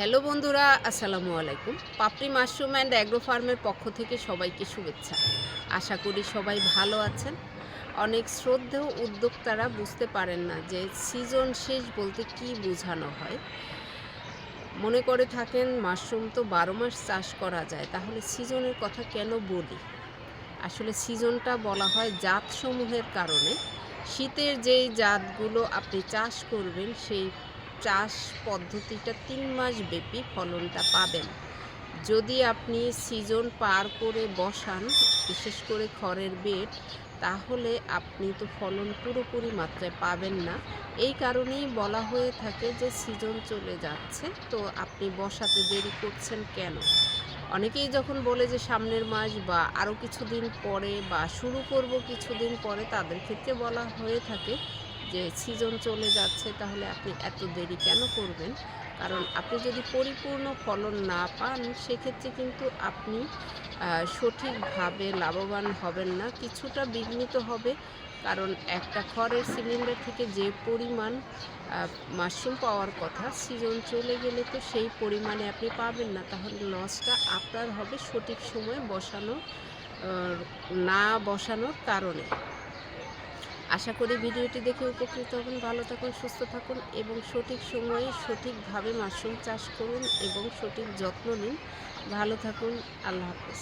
Hello বন্ধুরা, আসসালামু আলাইকুম। পাপড়ি মাশরুম অ্যান্ড অ্যাগ্রো ফার্মের পক্ষ থেকে সবাইকে শুভেচ্ছা। আশা করি সবাই ভালো আছেন। অনেক শ্রদ্ধেয় উদ্যোক্তারা বুঝতে পারেন না যে সিজন শেষ বলতে কি বোঝানো হয়। মনে করে থাকেন, মাশরুম তো বারো মাস চাষ করা যায়, তাহলে সিজনের কথা কেন বলি? আসলে সিজনটা বলা হয় জাতসমূহের কারণে। শীতের যেই জাতগুলো আপনি চাষ করবেন, সেই চাষ পদ্ধতিটা তিন মাস ব্যাপী ফলনটা পাবেন। যদি আপনি সিজন পার করে বসান, বিশেষ করে খড়ের বেড, তাহলে আপনি তো ফলন পুরোপুরি মাত্রায় পাবেন না। এই কারণেই বলা হয়ে থাকে যে সিজন চলে যাচ্ছে, তো আপনি বসাতে দেরি করছেন কেন? অনেকেই যখন বলে যে সামনের মাস বা আরও কিছুদিন পরে বা শুরু করব কিছুদিন পরে, তাদের ক্ষেত্রে বলা হয়ে থাকে যে সিজন চলে যাচ্ছে, তাহলে আপনি এত দেরি কেন করবেন? কারণ আপনি যদি পরিপূর্ণ ফলন না পান, সেক্ষেত্রে কিন্তু আপনি সঠিকভাবে লাভবান হবেন না। কিছুটা বিঘ্নিত হবে, কারণ একটা খড়ের সিলিন্ডার থেকে যে পরিমাণ মাশরুম পাওয়ার কথা সিজন চলে গেলে তো সেই পরিমাণে আপনি পাবেন না। তাহলে লসটা আপনার হবে সঠিক সময়ে বসানো না বসানোর কারণে। আশা করি ভিডিওটি দেখে উপকৃত হবেন। ভালো থাকুন, সুস্থ থাকুন এবং সঠিক সময়ে সঠিকভাবে মাশরুম চাষ করুন এবং সঠিক যত্ন নিন। ভালো থাকুন, আল্লাহ হাফেজ।